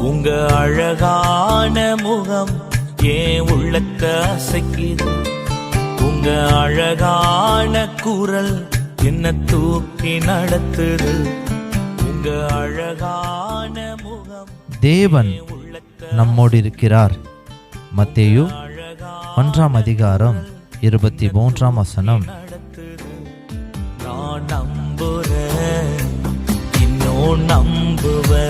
உங்க அழகான முகம் ஏன் உள்ளத்தை அசைக்குது? உங்க அழகான குரல் என்ன தூக்கி நடத்துது? உங்க அழகான முகம் தேவன் நம்மோடு இருக்கிறார். மத்தேயு ஒன்றாம் அதிகாரம் இருபத்தி மூன்றாம் வசனம். நான் நம்புறேன் இன்னும் நம்புவேன்.